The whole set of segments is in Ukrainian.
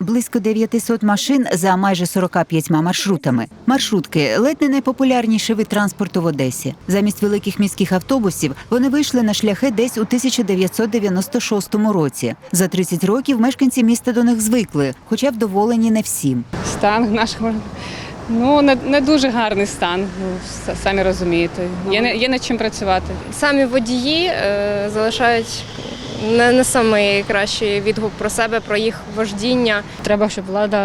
близько 900 машин за майже 45 маршрутами. Маршрутки ледь не найпопулярніший вид транспорту в Одесі. Замість великих міських автобусів вони вийшли на шляхи десь у 1996 році. За 30 років мешканці міста до них звикли, хоча вдоволені не всім. Стан наших ну не, не дуже гарний стан. Ну самі розумієте. Є, не- є над чим працювати. Самі водії е, залишають не, не самий кращий відгук про себе, про їх вождіння. Треба, щоб влада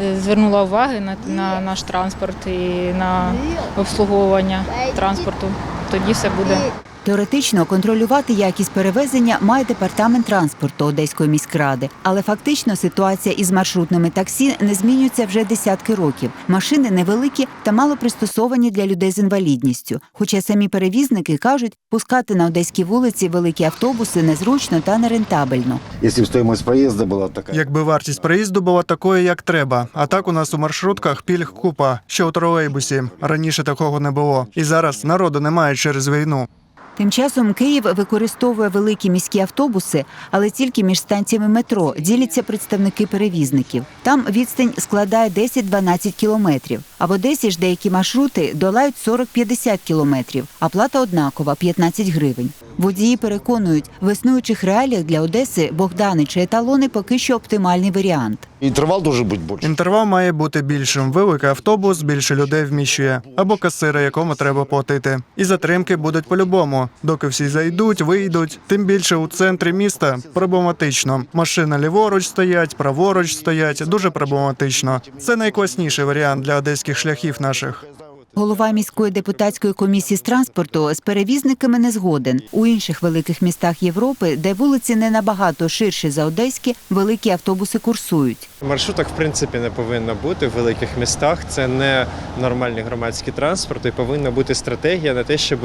е, звернула увагу на, на наш транспорт і на обслуговування транспорту. Тоді все буде. Теоретично контролювати якість перевезення має департамент транспорту Одеської міськради, але фактично ситуація із маршрутними таксі не змінюється вже десятки років. Машини невеликі та мало пристосовані для людей з інвалідністю. Хоча самі перевізники кажуть, пускати на одеській вулиці великі автобуси незручно та нерентабельно. Якби вартість проїзду була такою, як треба. А так у нас у маршрутках пільг купа, ще у тролейбусі. Раніше такого не було. І зараз народу немає через війну. Тим часом Київ використовує великі міські автобуси, але тільки між станціями метро діляться представники перевізників. Там відстань складає 10-12 кілометрів. А в Одесі ж деякі маршрути долають 40-50 кілометрів, а плата однакова 15 гривень. Водії переконують, в існуючих реаліях для Одеси Богдани чи еталони поки що оптимальний варіант. Интервал должен быть больше. Інтервал має бути більшим. Великий автобус більше людей вміщує, або касира, якому треба платити. І затримки будуть по-любому. Доки всі зайдуть, вийдуть. Тим більше у центрі міста проблематично. Машини ліворуч стоять, праворуч стоять. Дуже проблематично. Це найкласніший варіант для одеських шляхів наших. Голова міської депутатської комісії з транспорту з перевізниками не згоден. У інших великих містах Європи, де вулиці не набагато ширші за одеські, великі автобуси курсують. Маршруток в принципі не повинно бути в великих містах. Це не нормальний громадський транспорт, і повинна бути стратегія на те, щоб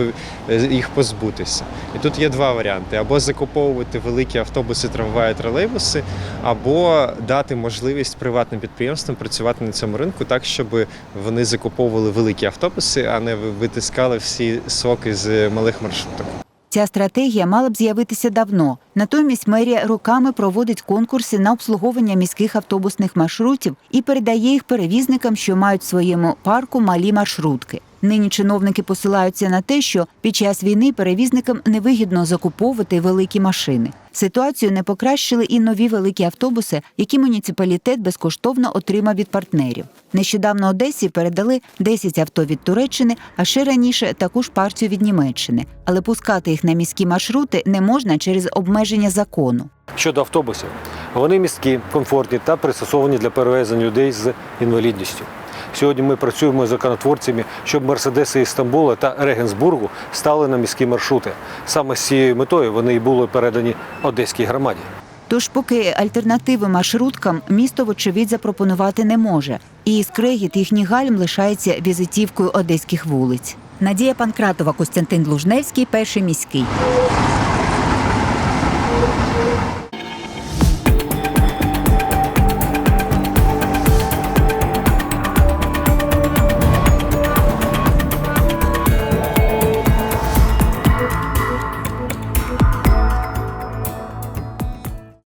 е, їх позбутися. І тут є два варіанти: або закуповувати великі автобуси, трамваї, тролейбуси, або дати можливість приватним підприємствам працювати на цьому ринку так, щоб вони закуповували великі автобуси, а не витискали всі соки з малих маршруток. Ця стратегія мала б з'явитися давно. Натомість мерія роками проводить конкурси на обслуговування міських автобусних маршрутів і передає їх перевізникам, що мають в своєму парку малі маршрутки. Нині чиновники посилаються на те, що під час війни перевізникам невигідно закуповувати великі машини. Ситуацію не покращили і нові великі автобуси, які муніципалітет безкоштовно отримав від партнерів. Нещодавно Одесі передали 10 авто від Туреччини, а ще раніше таку ж партію від Німеччини. Але пускати їх на міські маршрути не можна через обмеження закону. Щодо автобусів, вони місткі, комфортні та пристосовані для перевезення людей з інвалідністю. Сьогодні ми працюємо з законотворцями, щоб мерседеси із Стамбула та Регенсбургу стали на міські маршрути. Саме з цією метою вони і були передані одеській громаді. Тож, поки альтернативи маршруткам місто, вочевидь, запропонувати не може. І скрегіт їхніх гальм лишається візитівкою одеських вулиць. Надія Панкратова, Костянтин Лужневський, перший міський.